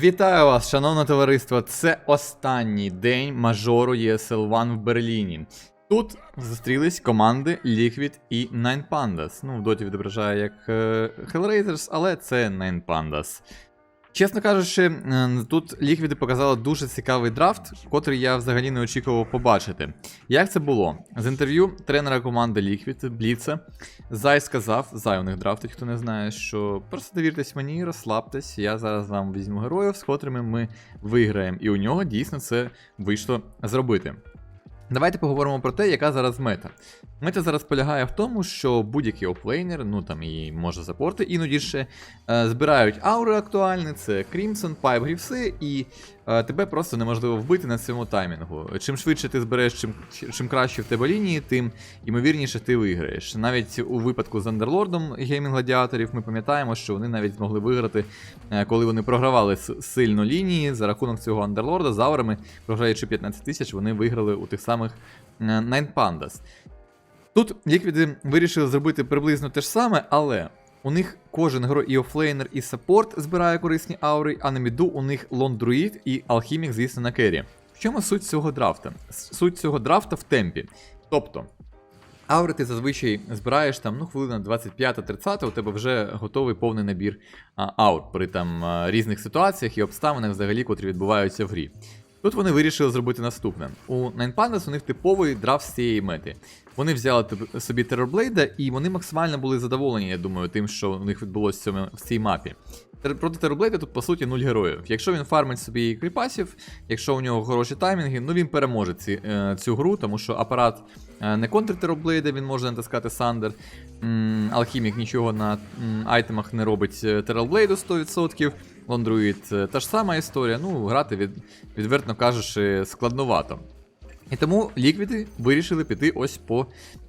Вітаю вас, шановне товариство. Це останній день мажору ESL One в Берліні. Тут зустрілись команди Liquid і Nine Pandas. Ну, в доті відображає як е, Hellraisers, але це Nine Pandas. Чесно кажучи, е, тут Ліквіди показали дуже цікавий драфт, котрий я взагалі не очікував побачити. Як це було? З інтерв'ю тренера команди Liquid, Бліца, Зай сказав, Зай у них драфтить, хто не знає, що просто довіртесь мені, розслабтесь, я зараз вам візьму героїв, з котрими ми виграємо. І у нього дійсно це вийшло зробити. Давайте поговоримо про те, яка зараз мета. Мета зараз полягає в тому, що будь-який офлейнер, ну там і може запорти, іноді ще е, збирають аури актуальні, це Crimson, Pipe, Грівси, і е, тебе просто неможливо вбити на цьому таймінгу. Чим швидше ти збереш, чим, чим краще в тебе лінії, тим ймовірніше ти виграєш. Навіть у випадку з Андерлордом геймінг гладіаторів ми пам'ятаємо, що вони навіть змогли виграти, е, коли вони програвали сильно лінії за рахунок цього Андерлорда з аурами, програючи 15 тисяч, вони виграли у тих самих е, Nine Pandas. Тут ліквіди вирішили зробити приблизно те ж саме, але у них кожен герой і офлейнер, і саппорт збирає корисні аури, а на міду у них лондруїд і алхімік, звісно, на кері. В чому суть цього драфта? Суть цього драфта в темпі. Тобто, аури ти зазвичай збираєш там, ну, хвилина 25-30, у тебе вже готовий повний набір аур при там різних ситуаціях і обставинах взагалі, котрі відбуваються в грі. Тут вони вирішили зробити наступне. У Nine Pandas у них типовий драфт з цієї мети. Вони взяли собі Терорблейда, і вони максимально були задоволені, я думаю, тим, що у них відбулося в, цій мапі. Проти Терорблейда тут, по суті, нуль героїв. Якщо він фармить собі кріпасів, якщо у нього хороші таймінги, ну він переможе ці, е, цю гру, тому що апарат е, не контр Терорблейда, він може натискати Сандер. Алхімік нічого на айтемах не робить Терорблейду 100%. Лондруїд е, та ж сама історія. Ну, грати від, відверто кажучи, складновато. І тому ліквіди вирішили піти ось по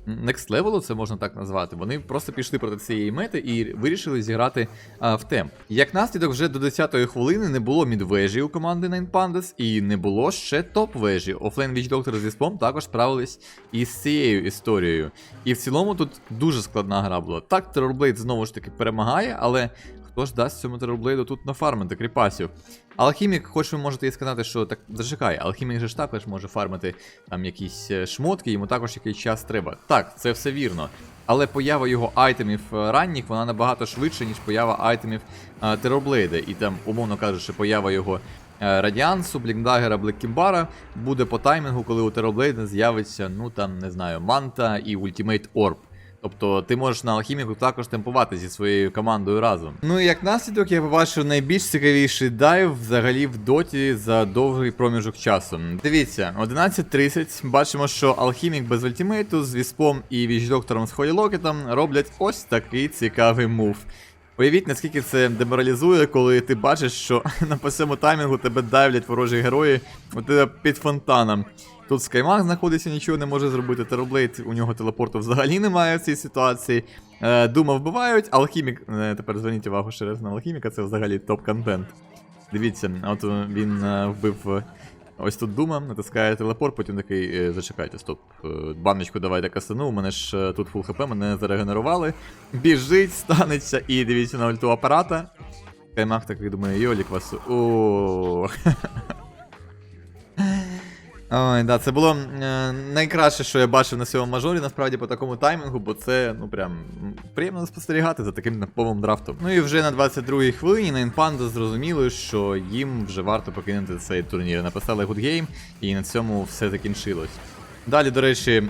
next level, це можна так назвати. Вони просто пішли проти цієї мети і вирішили зіграти а, в темп. Як наслідок, вже до 10-ї хвилини не було мідвежі у команди Nine Pandas і не було ще топ-вежі. Офлейн Віч Доктор з Віспом також справились із цією історією. І в цілому тут дуже складна гра була. Так, Терорблейд знову ж таки перемагає, але хто ж дасть цьому Терорблейду тут нафармити кріпасів? Алхімік, хоч ви можете і сказати, що так зачекай, алхімік же ж також може фармити там якісь е, шмотки, йому також якийсь час треба. Так, це все вірно. Але поява його айтемів е, ранніх, вона набагато швидше, ніж поява айтемів е, Терорблейда. І там, умовно кажучи, поява його Радіансу, Блікдагера, Блеккімбара буде по таймінгу, коли у Терорблейда з'явиться, ну там, не знаю, Манта і Ультімейт Орб. Тобто ти можеш на алхіміку також темпувати зі своєю командою разом. Ну і як наслідок я побачив найбільш цікавіший дайв взагалі в доті за довгий проміжок часу. Дивіться, 11.30 бачимо, що алхімік без ультимейту з віспом і віч-доктором з Холілокетом роблять ось такий цікавий мув. Уявіть, наскільки це деморалізує, коли ти бачиш, що на по цьому таймінгу тебе давлять ворожі герої у тебе під фонтаном. Тут Скаймаг знаходиться, нічого не може зробити. Тероблейд, у нього телепорту взагалі немає в цій ситуації. Е, Дума вбивають, алхімік. е, тепер зверніть увагу ще раз на алхіміка, це взагалі топ-контент. Дивіться, от він е, вбив ось тут Дума, натискає телепорт, потім такий, зачекайте, стоп. Баночку давайте кастану, у мене ж тут фул хп, мене зарегенерували. Біжить, станеться, і дивіться на ульту апарата. Каймах такий думає, йолік вас. О. Ой, да, це було е, найкраще, що я бачив на цьому мажорі, насправді по такому таймінгу, бо це, ну прям приємно спостерігати за таким наповим драфтом. Ну і вже на 22-й хвилині Nine Pandas зрозуміли, що їм вже варто покинути цей турнір. Написали good game, і на цьому все закінчилось. Далі, до речі,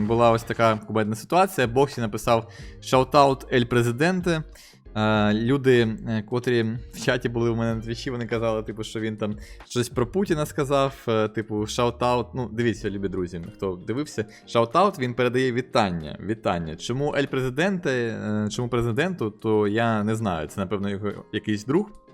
була ось така кубедна ситуація. Боксі написав Shoutout El Presidente. Люди, е, котрі в чаті були у мене на твічі, вони казали, типу, що він там щось про Путіна сказав, е, типу, шаутаут. Ну, дивіться, любі друзі, хто дивився, шаутаут він передає вітання. Вітання. Чому Ель Президенте, е, чому президенту, то я не знаю. Це, напевно, його якийсь друг.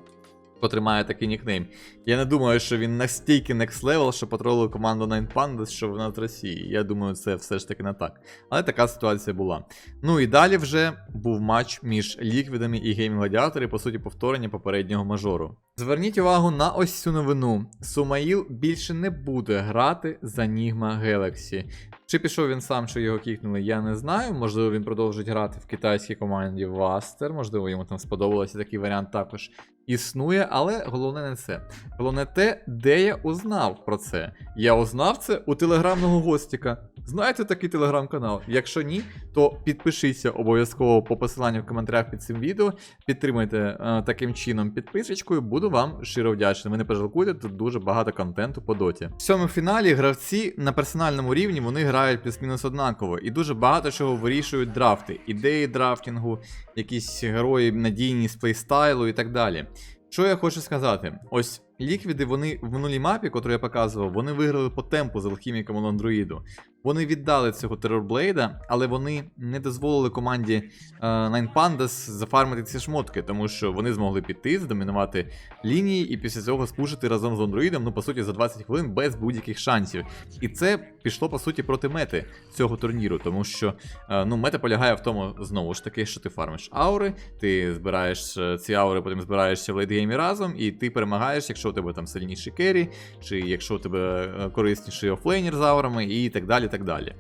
Котрий має такий нікнейм. Я не думаю, що він настільки next level, що потролив команду Nine Pandas, що вона з Росії. Я думаю, це все ж таки не так. Але така ситуація була. Ну і далі вже був матч між ліквідами і геймінг гладіатори, по суті, повторення попереднього мажору. Зверніть увагу на ось цю новину. Сумаїл більше не буде грати за Нігма Galaxy. Чи пішов він сам, чи його кікнули, я не знаю. Можливо, він продовжить грати в китайській команді Вастер. Можливо, йому там сподобалося такий варіант також існує, але головне не це. Головне те, де я узнав про це. Я узнав це у телеграмного гостіка. Знаєте такий телеграм-канал? Якщо ні, то підпишіться обов'язково по посиланню в коментарях під цим відео. Підтримайте е, таким чином підписочкою, буду вам щиро вдячний. Ви не пожалкуєте, тут дуже багато контенту по доті. В цьому фіналі гравці на персональному рівні вони грають плюс-мінус однаково і дуже багато чого вирішують драфти, ідеї драфтінгу, якісь герої, надійні з плейстайлу і так далі. Що я хочу сказати? Ось ліквіди, вони в минулій мапі, яку я показував, вони виграли по темпу з алхіміком Ландруїду. Вони віддали цього терорблейда, але вони не дозволили команді е, Nine Pandas зафармити ці шмотки, тому що вони змогли піти, здомінувати лінії і після цього спушити разом з Ландруїдом, ну по суті, за 20 хвилин без будь-яких шансів. І це пішло по суті проти мети цього турніру, тому що е, ну, мета полягає в тому, знову ж таки, що ти фармиш аури, ти збираєш е, ці аури, потім збираєшся в лейтгеймі разом, і ти перемагаєш, якщо у тебе там сильніший керрі, чи якщо у тебе корисніший офлейнер з аурами, і так далі. Так далі.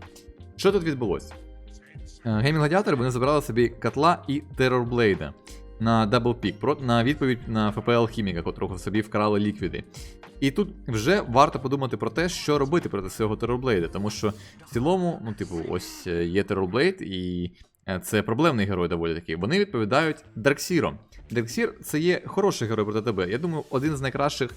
Що тут відбулося? Геймінг Гладіатори вони забрали собі котла і терорблейда на даблпік, на відповідь на ФПЛ Хіміка, котрого собі вкрали ліквіди. І тут вже варто подумати про те, що робити проти цього терорблейда, тому що в цілому, ну, типу, ось е, є терорблейд, і е, це проблемний герой доволі такий. Вони відповідають Дарксіром. Дарксір це є хороший герой проти тебе. Я думаю, один з найкращих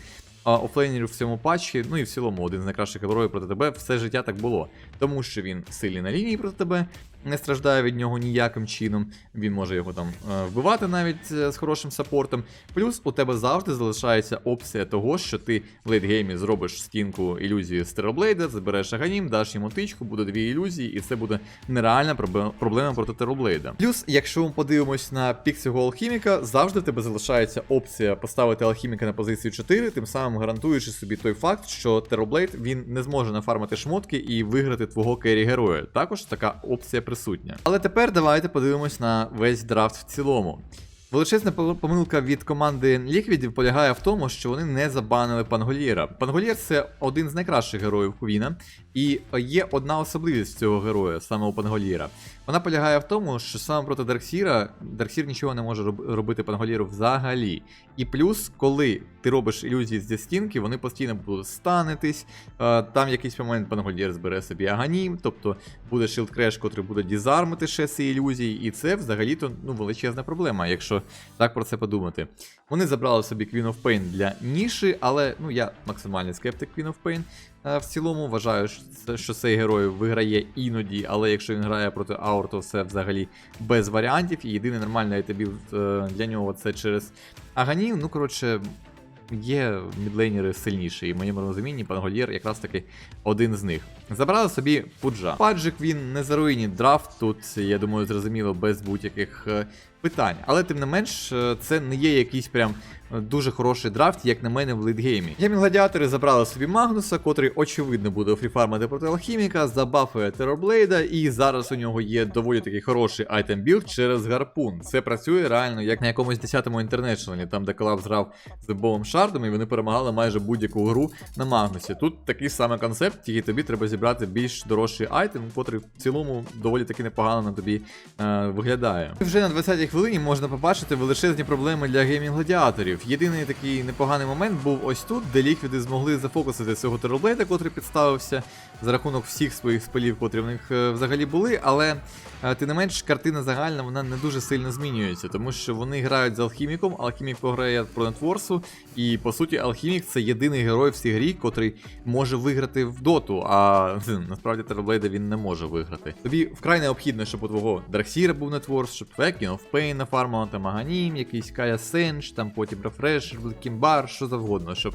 офлейнерів в цьому патчі, ну і в цілому один з найкращих героїв проти тебе все життя так було. Тому що він сильний на лінії проти тебе, не страждає від нього ніяким чином. Він може його там е, вбивати навіть е, з хорошим саппортом. Плюс у тебе завжди залишається опція того, що ти в лейтгеймі зробиш стінку ілюзії з Терроблейда, забереш аганім, даш йому тичку, буде дві ілюзії, і це буде нереальна проблема- проти Терроблейда. Плюс, якщо ми подивимось на пік цього алхіміка, завжди в тебе залишається опція поставити алхіміка на позицію 4, тим самим гарантуючи собі той факт, що Терроблейд він не зможе нафармити шмотки і виграти твого керрі героя. Також така опція присутня. Але тепер давайте подивимось на весь драфт в цілому. Величезна помилка від команди Ліквідів полягає в тому, що вони не забанили Пангольєра. Пангольєр це один з найкращих героїв Кувіна, і є одна особливість цього героя, саме у Пангольєра. Вона полягає в тому, що саме проти Дарксіра Дарксір нічого не може робити Пангольєру взагалі. І плюс, коли ти робиш ілюзії з стінки, вони постійно будуть станетись. е, Там якийсь момент Пангольєр збере собі аганім, тобто буде шилд креш, котрий буде дізармити ще ці ілюзії, і це взагалі-то ну, величезна проблема, якщо так про це подумати. Вони забрали собі Queen of Pain для ніші, але ну я максимальний скептик Queen of Pain. Е, В цілому вважаю, що цей герой виграє іноді, але якщо він грає проти Аур, то все взагалі без варіантів. І єдиний нормальний айтебіл для нього це через Аганів. Ну, коротше, є мідлейнери сильніші, і в моєму розумінні Пангольєр якраз таки один з них. Забрали собі Пуджа. Паджик він не заруїнить драфт. Тут, я думаю, зрозуміло, без будь-яких е, питань. Але тим не менш, е, це не є якийсь прям дуже хороший драфт, як на мене, в лейтгеймі. Геймінг Гладіатори забрали собі Магнуса, котрий очевидно буде фріфармити проти алхіміка, забафує Терорблейда, і зараз у нього є доволі такий хороший айтем білд через гарпун. Це працює реально як на якомусь 10-му інтернешнлі, там де колапс грав з Бобом Шардом, і вони перемагали майже будь-яку гру на Магнусі. Тут такий самий концепт, тільки тобі треба зібрати більш дорожчий айтем, котрий в цілому доволі таки непогано на тобі е, виглядає. Вже на 20-й хвилині можна побачити величезні проблеми для геймінг гладіаторів. Єдиний такий непоганий момент був ось тут, де ліквіди змогли зафокусити цього тероблейда, котрий підставився за рахунок всіх своїх спелів, котрі в них е, взагалі були. Але е, тим не менш, картина загальна вона не дуже сильно змінюється, тому що вони грають з алхіміком, алхімік програє проти Творсу, і по суті, алхімік це єдиний герой в цій грі, котрий може виграти в доту. А насправді Терблейда він не може виграти. Тобі вкрай необхідно, щоб у твого Дарксіра був нетворс, щоб твоя Pain нафармила там Аганім, якийсь Кая Сенч, там потім Рефреш, Кімбар, що завгодно, щоб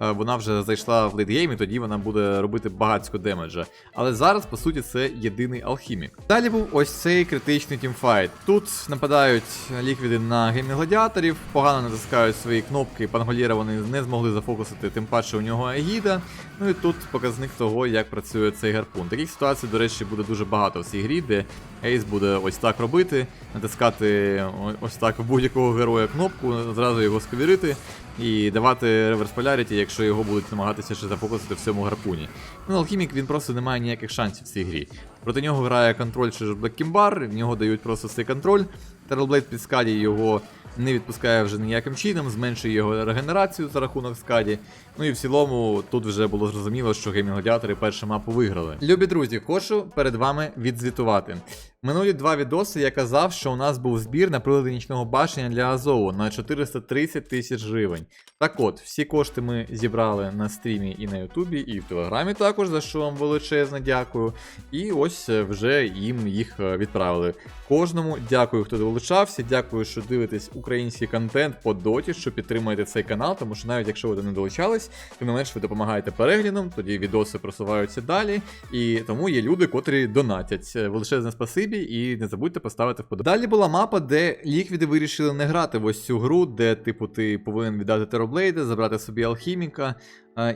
е, вона вже зайшла в лейтгейм, і тоді вона буде робити багатсько демеджа. Але зараз, по суті, це єдиний алхімік. Далі був ось цей критичний тімфайт. Тут нападають ліквіди на геймінг гладіаторів, погано натискають свої кнопки, панголіра вони не змогли зафокусити, тим паче у нього Агіда. Ну і тут показник того, як працює цей гарпун. Таких ситуацій, до речі, буде дуже багато в цій грі, де Ейс буде ось так робити, натискати ось так будь-якого героя кнопку, зразу його сковірити і давати реверс поляріті, якщо його будуть намагатися ще зафокусити в цьому гарпуні. Ну, алхімік він просто не має ніяких шансів в цій грі. Проти нього грає контроль Black Kimbar, в нього дають просто цей контроль. Terrorblade під скаді його не відпускає вже ніяким чином, зменшує його регенерацію за рахунок скаді. Ну і в цілому тут вже було зрозуміло, що геймінг-гладіатори першу мапу виграли. Любі друзі, хочу перед вами відзвітувати. Минулі два відоси я казав, що у нас був збір на прилади нічного бачення для Азову на 430 тисяч гривень. Так от, всі кошти ми зібрали на стрімі і на Ютубі, і в Телеграмі також, за що вам величезне дякую. І ось е, вже їм їх е, відправили. Кожному дякую, хто долучався. Дякую, що дивитесь український контент по доті, що підтримуєте цей канал, тому що навіть якщо ви не долучались, тим не менш ви допомагаєте переглядом, тоді відоси просуваються далі. І тому є люди, котрі донатять. Е, Величезне спасибі, і не забудьте поставити вподобайку. Далі була мапа, де ліквіди вирішили не грати в ось цю гру, де, типу, ти повинен віддати тероблейди, забрати собі алхіміка.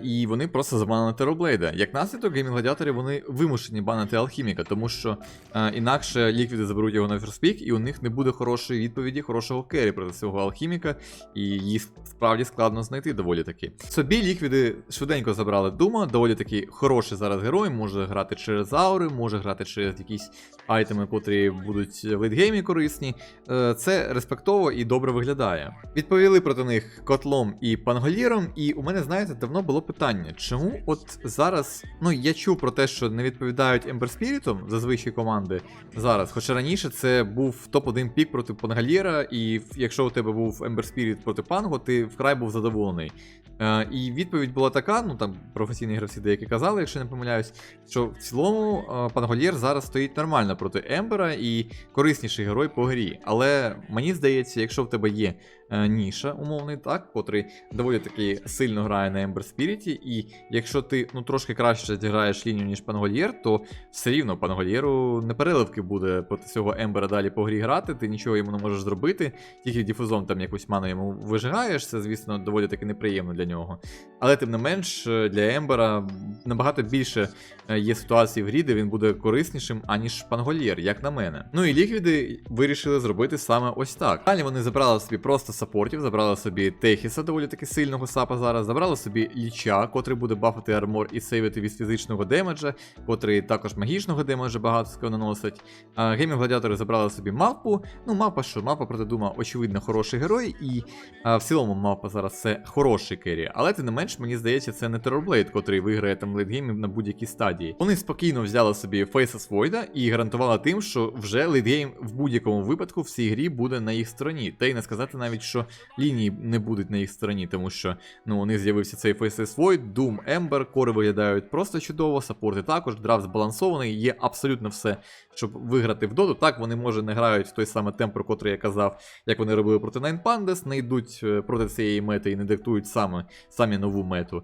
І вони просто забанили Тероблейда. Як наслідок, геймінг-гладіатори вони вимушені банити алхіміка, тому що а, інакше ліквіди заберуть його на ферспік, і у них не буде хорошої відповіді, хорошого керрі проти цього алхіміка, і її справді складно знайти доволі таки. Собі ліквіди швиденько забрали Дума, доволі таки хороший зараз герой, може грати через аури, може грати через якісь айтеми, котрі будуть в лейтгеймі корисні. Е, Це респектово і добре виглядає. Відповіли проти них котлом і панголіром, і у мене, знаєте, давно було питання, чому от зараз, ну я чув про те, що не відповідають Ember Spirit зазвичай команди зараз. Хоча раніше це був топ-1 пік проти Пангальєра, і якщо у тебе був Ember Spirit проти Панго, ти вкрай був задоволений. Е, і відповідь була така: ну там професійні гравці деякі казали, якщо не помиляюсь, що в цілому е, Пангольєр зараз стоїть нормально проти Ембера і корисніший герой по грі. Але мені здається, якщо в тебе є ніша, умовний, так, котрий доволі таки сильно грає на Ember Spirit, і якщо ти ну трошки краще зіграєш лінію, ніж Пангольєр, то все рівно Пангольєру не переливки буде проти цього Ембера далі по грі грати, ти нічого йому не можеш зробити, тільки діфузом там якусь ману йому вижигаєш, це, звісно, доволі таки неприємно для нього. Але тим не менш, е, для Ембера набагато більше е, є ситуацій в грі, де він буде кориснішим, аніж Пангольєр, як на мене. Ну і ліквіди вирішили зробити саме ось так. Далі вони забрали собі просто саппортів, забрали собі Техіса, доволі таки сильного сапа зараз, забрали собі Ліча, котрий буде бафати армор і сейвити від фізичного демеджа, котрий також магічного демеджа багато наносить. А, Геймінг гладіатори забрали собі мапу. Ну, мапа що? Мапа проти Дума, очевидно, хороший герой, і а, в цілому мапа зараз це хороший керрі. Але тим не менш, мені здається, це не Terrorblade, котрий виграє там лейтгеймів на будь-якій стадії. Вони спокійно взяли собі Faces Void і гарантували тим, що вже лейтгейм в будь-якому випадку в цій грі буде на їх стороні. Та й не сказати навіть, що лінії не будуть на їх стороні, тому що ну, у них з'явився цей Faceless Void, Doom, Ember, кори виглядають просто чудово, саппорти також, драфт збалансований, є абсолютно все, щоб виграти в доту. Так, вони може не грають в той самий темп, про котрий я казав, як вони робили проти Nine Pandas, не йдуть е, проти цієї мети і не диктують саме, самі нову мету.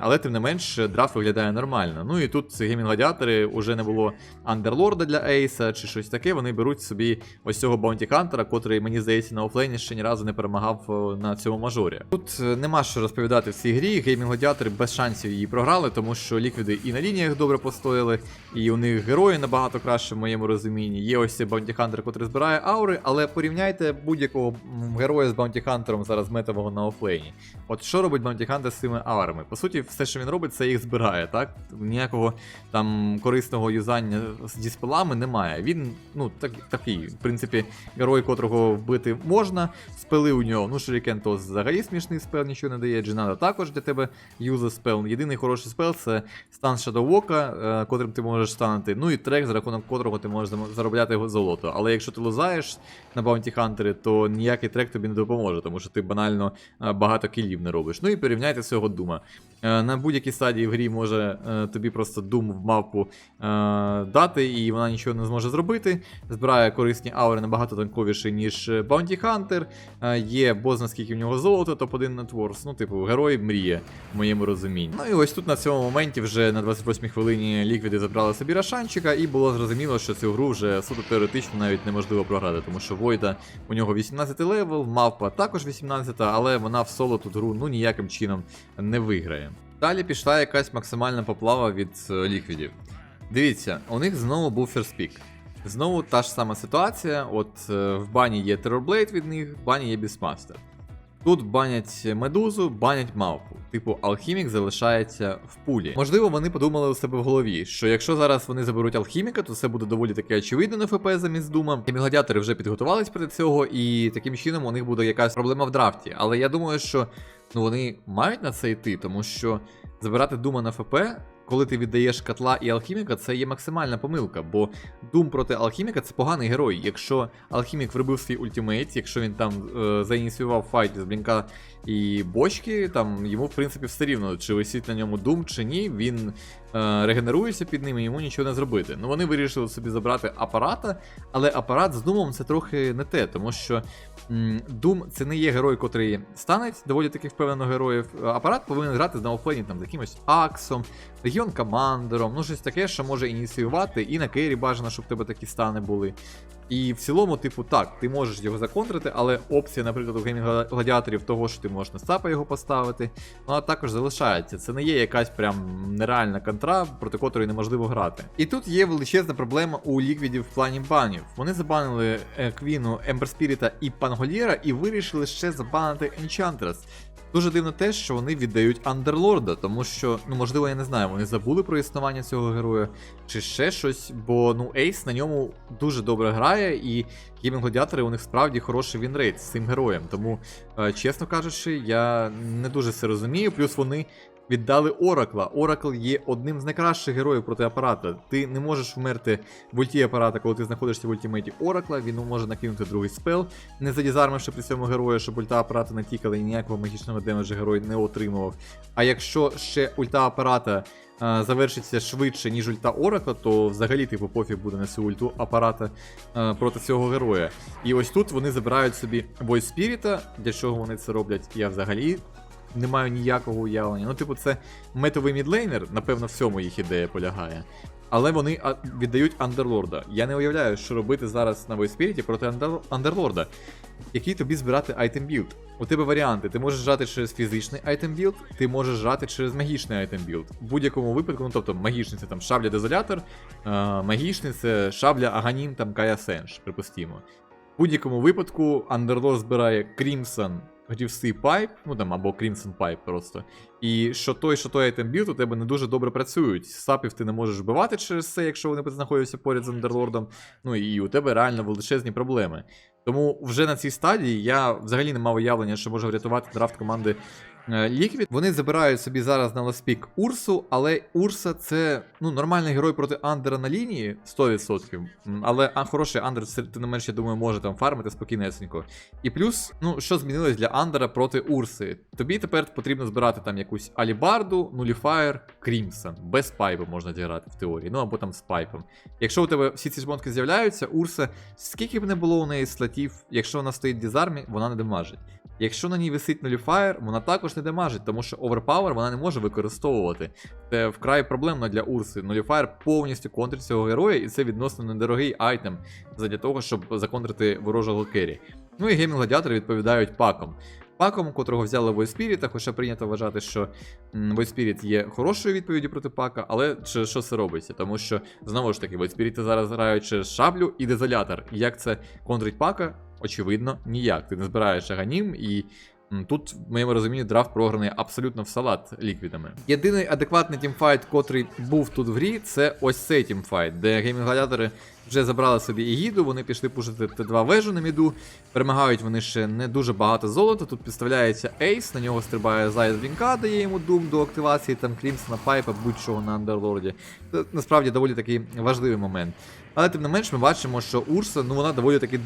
Але тим не менш, драфт виглядає нормально. Ну і тут геймінг гладіатори вже не було андерлорда для Ейса чи щось таке. Вони беруть собі ось цього Баунті Хантера, котрий, мені здається, на офлейні ще ні разу не перемагав е, на цьому мажорі. Тут е, нема що розповідати в цій грі. Геймінг гладіатори без шансів її програли, тому що ліквіди і на лініях добре постояли, і у них герої набагато краще в моєму розумінні. Є ось цей Баунті Хантер, котрий збирає аури, але порівняйте будь-якого героя з Баунті Хантером зараз метового на офлейні. От що робить Баунті Хантер з цими аурами? По суті, все, що він робить, це їх збирає, так? Ніякого там корисного юзання з діспелами немає. Він, ну, так, такий, в принципі, герой, котрого вбити можна. Спели у нього, ну, Шурікен то взагалі смішний спел, нічого не дає. Джинада також для тебе юза спел. Єдиний хороший спел це стан Shadowwalk, е, котрим ти можеш станути. Ну і трек, за рахунок котрого ти можеш заробляти золото. Але якщо ти лузаєш на Bounty Hunter, то ніякий трек тобі не допоможе, тому що ти банально е, багато кілів не робиш. Ну і порівняйте цього дума. Е, На будь-якій стадії в грі може е, тобі просто Doom в мапу дати, і вона нічого не зможе зробити. Збирає корисні аури набагато танковіші, ніж Hunter. Е, Є бозна, наскільки в нього золото, топ-1 на Творс. Ну, типу, герой мріє, в моєму розумінні. Ну і ось тут на цьому моменті вже на 28-й хвилині ліквіди забрали собі Рошанчика, і було зрозуміло, що цю гру вже суто теоретично навіть неможливо програти, тому що Войда у нього 18 левел, мавпа також 18, але вона в соло тут гру ну ніяким чином не виграє. Далі пішла якась максимальна поплава від е, ліквідів. Дивіться, у них знову був ферспік. Знову та ж сама ситуація. От е, в бані є Терорблейд від них, в бані є Бісмастер. Тут банять медузу, банять мавпу. Типу, алхімік залишається в пулі. Можливо, вони подумали у себе в голові, що якщо зараз вони заберуть алхіміка, то це буде доволі таки очевидно на ФП замість дума. І гладіатори вже підготувались проти цього, і таким чином у них буде якась проблема в драфті. Але я думаю, що ну вони мають на це йти, тому що забирати дума на ФП. Коли ти віддаєш котла і алхіміка, це є максимальна помилка, бо Дум проти алхіміка це поганий герой. Якщо алхімік вробив свій ультимейт, якщо він там е, заініціював файт з блінка і бочки, там йому в принципі все рівно, чи висить на ньому дум, чи ні, він е, регенерується під ним і йому нічого не зробити. Ну вони вирішили собі забрати апарата, але апарат з думом це трохи не те, тому що Дум це не є герой, котрий стане доволі таки впевнено героїв. Апарат повинен грати на офлейні там з якимось Аксом, Легіон командером, ну щось таке, що може ініціювати, і на кейрі бажано, щоб тебе такі стани були. І в цілому, типу, так, ти можеш його законтрити, але опція, наприклад, у геймінг гладіаторів того, що ти можеш на сапа його поставити, вона також залишається. Це не є якась прям нереальна контра, проти котрої неможливо грати. І тут є величезна проблема у ліквідів в плані банів. Вони забанили е, Квіну, Ембер Спіріта і Панголєра і вирішили ще забанити Enchantress. Дуже дивно те, що вони віддають Андерлорда, тому що, ну можливо, я не знаю, вони забули про існування цього героя чи ще щось, бо ну Ейс на ньому дуже добре грає, і геймінг гладіатори у них справді хороший вінрейт з цим героєм. Тому, е, чесно кажучи, я не дуже це розумію. Плюс вони віддали Оракла. Оракл є одним з найкращих героїв проти апарата. Ти не можеш вмерти в ульті апарата, коли ти знаходишся в ультимейті Оракла. Він може накинути другий спел, не задізармивши при цьому героя, щоб ульта апарата не тікала і ніякого магічного демеджа герой не отримував. А якщо ще ульта апарата. е, Завершиться швидше, ніж ульта Оракла, то взагалі типу пофіг буде на цю ульту апарата е, проти цього героя. І ось тут вони забирають собі Spirit. Для чого вони це роблять? Я взагалі не маю ніякого уявлення. Ну, типу, це метовий мідлейнер, напевно, в цьому їх ідея полягає. Але вони віддають Андерлорда. Я не уявляю, що робити зараз на Войспіріті проти Андер- Андерлорда. Який тобі збирати айтем білд? У тебе варіанти. Ти можеш жати через фізичний айтем білд, ти можеш жати через магічний айтем білд. В будь-якому випадку, ну тобто магічний це там шабля дезолятор, е, магічний шабля Аганім, там Кая Сенж, припустімо. В будь-якому випадку Андерлорд збирає Crimson Грівси Пайп, ну там або Crimson Pipe просто. І що той, що той айтембілд у тебе не дуже добре працюють. Сапів ти не можеш вбивати через це, якщо вони знаходяться поряд з Андерлордом. Ну і у тебе реально величезні проблеми. Тому вже на цій стадії я взагалі не мав уявлення, що можу врятувати драфт команди е, Liquid. Вони забирають собі зараз на ласпік Урсу, але Урса це ну, нормальний герой проти Андера на лінії 100%. Але а, хороший Андер, тим не менше, я думаю, може там фармити спокійнесенько. І плюс, ну, що змінилось для Андера проти Урси? Тобі тепер потрібно збирати там якусь Алібарду, Нуліфаєр, Крімсон. Без пайпу можна зіграти в теорії, ну або там з пайпом. Якщо у тебе всі ці шмотки з'являються, Урса, скільки б не було у неї слотів, якщо вона стоїть в дізармі, вона не демажить. Якщо на ній висить нуліфаєр, вона також не демажить, тому що оверпауер вона не може використовувати. Це вкрай проблемно для Урси. Нуліфаєр повністю контрить цього героя, і це відносно недорогий айтем задля того, щоб законтрити ворожого кері. Ну і геймінг гладіатори відповідають паком. Паком, котрого взяли Войспіріта, хоча прийнято вважати, що Войспіріт є хорошою відповіддю проти пака, але чи, що це робиться? Тому що, знову ж таки, Войспіріти зараз грають через шаблю і дезолятор. Як це контрить пака? Очевидно, ніяк. Ти не збираєш аганім і. Тут, в моєму розумінні, драфт програний абсолютно в салат ліквідами. Єдиний адекватний тімфайт, котрий був тут в грі, це ось цей тімфайт, де геймінг-гладіатори вже забрали собі Ігіду, вони пішли пушити Т2 вежу на міду. Перемагають вони ще не дуже багато золота. Тут підставляється Ейс, на нього стрибає Зай з Блінка, дає йому дум до активації там Крімсона Пайпа, будь-чого на Андерлорді. Це насправді доволі такий важливий момент. Але тим не менш ми бачимо, що Урса, ну вона доволі таки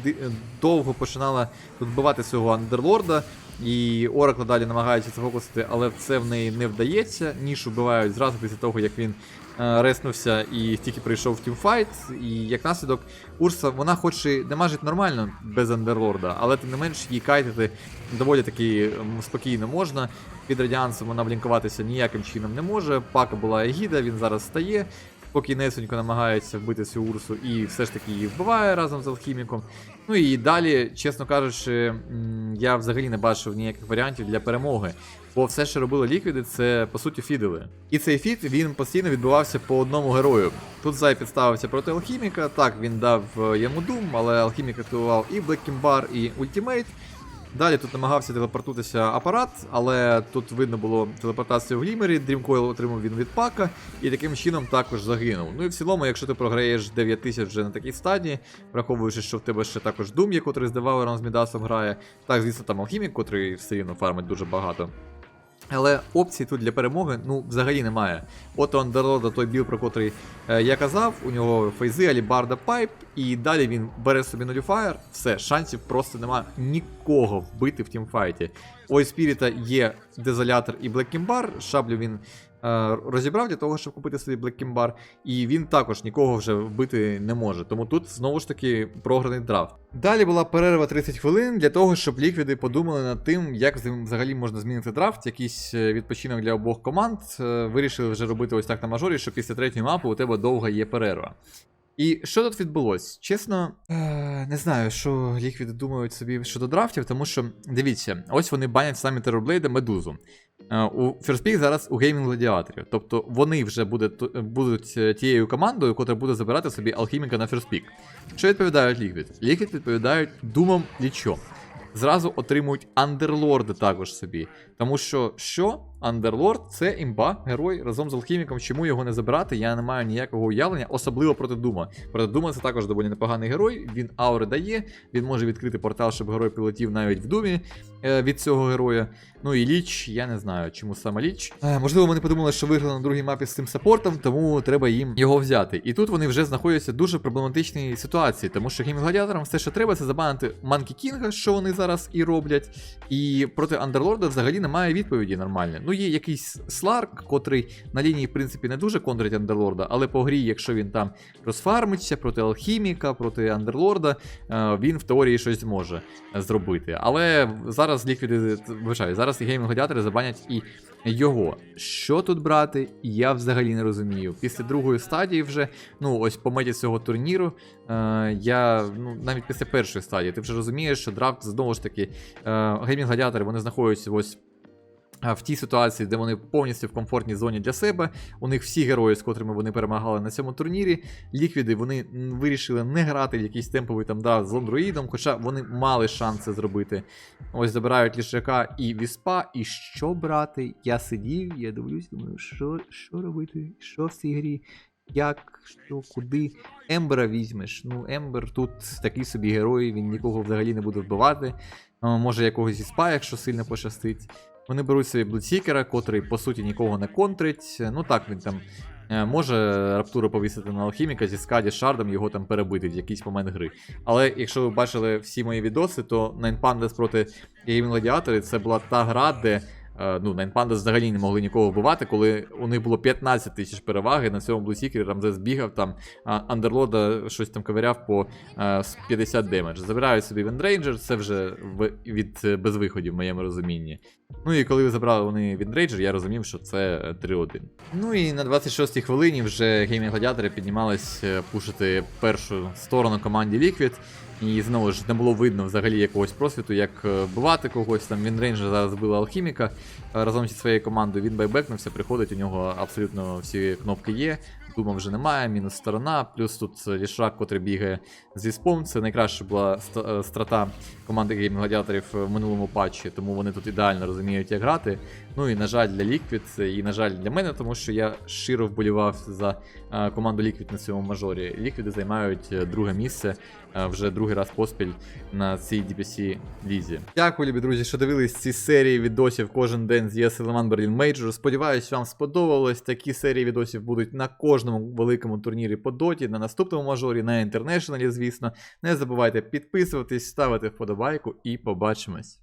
довго починала тут вбивати свого Андерлорда. І Оракла далі намагається це фокусити, але це в неї не вдається. Ніж вбивають зразу після того, як він е, реснувся і тільки прийшов в тімфайт. І як наслідок, Урса, вона хоч і демажить нормально без Андерлорда, але тим не менш її кайтити доволі таки спокійно можна. Під радіансом вона блінкуватися ніяким чином не може. Пака була Егіда, він зараз стає. Спокійнесенько намагається вбити цю урсу і все ж таки її вбиває разом з алхіміком. Ну і далі, чесно кажучи, я взагалі не бачив ніяких варіантів для перемоги. Бо все, що робили ліквіди, це по суті фідили. І цей фід він постійно відбувався по одному герою. Тут Зай підставився проти алхіміка. Так, він дав е, йому дум, але алхімік активував і Блеккімбар, і ультимейт. Далі тут намагався телепортуватися апарат, але тут видно було телепортацію в глімері, Дрімкойл отримав він від пака і таким чином також загинув. Ну і в цілому, якщо ти програєш 9000 вже на такій стадії, враховуючи, що в тебе ще також Дум є, котрий з Девалером з Мідасом грає. Так, звісно, там алхімік, котрий все рівно фармить дуже багато. Але опцій тут для перемоги ну взагалі немає. От у Андерлода той біл, про котрий е, я казав, у нього фейзи, Алібарда, Пайп, і далі він бере собі нулюфаєр, все, шансів просто немає нікого вбити в тімфайті. Ой, Спіріта є дезолятор і Блеккімбар, шаблю він розібрав для того, щоб купити собі Блеккімбар, і він також нікого вже вбити не може. Тому тут знову ж таки програний драфт. Далі була перерва 30 хвилин для того, щоб ліквіди подумали над тим, як взагалі- можна змінити драфт, якийсь е, відпочинок для обох команд. Е, Вирішили вже робити ось так на мажорі, що після третьої мапи у тебе довга є перерва. І що тут відбулось? Чесно, е, не знаю, що ліквіди думають собі щодо драфтів, тому що дивіться, ось вони банять самі Терорблейда Медузу. Е, У First Pick зараз у геймінг гладіаторів. Тобто вони вже буде, ту- будуть е, тією командою, яка буде забирати собі алхіміка на First Pick. Що відповідають Liquid? Liquid відповідають думам лічо. Зразу отримують андерлорди також собі. Тому що що? Андерлорд це імба, герой разом з алхіміком. Чому його не забирати? Я не маю ніякого уявлення, особливо проти Дума. Проти Дума це також доволі непоганий герой. Він аури дає, він може відкрити портал, щоб герой полетів навіть в думі е, від цього героя. Ну і ліч, я не знаю, чому саме ліч. Е, можливо, вони подумали, що виграли на другій мапі з цим саппортом, тому треба їм його взяти. І тут вони вже знаходяться в дуже проблематичній ситуації, тому що гейм гладіаторам все, що треба, це забанити Манкі Кінга, що вони зараз і роблять. І проти Андерлорда взагалі немає відповіді нормальної. Ну, є якийсь Сларк, котрий на лінії, в принципі, не дуже контрить Андерлорда, але по грі, якщо він там розфармиться проти алхіміка, проти Андерлорда, е, він в теорії щось зможе зробити. Але зараз ліквіди, вважаю, зараз геймінг гладіатори забанять і його. Що тут брати, я взагалі не розумію. Після другої стадії вже, ну ось по меті цього турніру, е, я ну навіть після першої стадії, ти вже розумієш, що драфт знову ж таки геймінг гладіатори вони знаходяться ось. В тій ситуації, де вони повністю в комфортній зоні для себе, у них всі герої, з котрими вони перемагали на цьому турнірі. Ліквіди вони вирішили не грати в якийсь темповий там драфт з лондроїдом, хоча вони мали шанс це зробити. Ось забирають лішака і віспа. І що брати? Я сидів, я дивлюсь, думаю, що, що робити? Що в цій грі? Як, що, куди? Ембера візьмеш. Ну, Ембер тут такий собі герой, він нікого взагалі не буде вбивати. Може якогось віспа, якщо сильно пощастить. Вони беруть собі Блудсікера, котрий по суті нікого не контрить. Ну так він там е, може раптуру повісити на алхіміка зі скаді шардом, його там перебити в якийсь момент гри. Але якщо ви бачили всі мої відоси, то Pandas проти Game Gladiator це була та гра, де. Е, Ну, Pandas взагалі не могли нікого вбивати, коли у них було 15 тисяч переваги. На цьому Блусікері Рамзес бігав там, Андерлода щось там ковиряв по е, 50 демедж. Забирають собі Вендрейнджер, це вже від е, безвиходів в моєму розумінні. Ну і коли забрали вони Віндрейджер, я розумів, що це е, 3-1. Ну і на 26-й хвилині вже геймінг гладіатори піднімались е, пушити першу сторону команді Liquid. І знову ж не було видно взагалі якогось просвіту, як е, бувати когось. Там Вінрейнджер зараз била алхіміка е, разом зі своєю командою. Він байбекнувся, приходить, у нього абсолютно всі кнопки є. Дума вже немає, мінус сторона. Плюс тут лішак, котрий бігає зі спом. Це найкраща була е, страта команди гейм гладіаторів в минулому патчі, тому вони тут ідеально розуміють, як грати. Ну і на жаль для Liquid, і на жаль для мене, тому що я щиро вболівав за е, команду Liquid на цьому мажорі. Ліквіди займають е, друге місце е, вже другий раз поспіль на цій DPC лізі. Дякую, любі друзі, що дивились ці серії відосів кожен день з ЄС Eleman Берлін Мейджор. Сподіваюсь, вам сподобалось. Такі серії відосів будуть на кожному великому турнірі по доті, на наступному мажорі, на інтернешналі, звісно. Не забувайте підписуватись, ставити вподобайку і побачимось.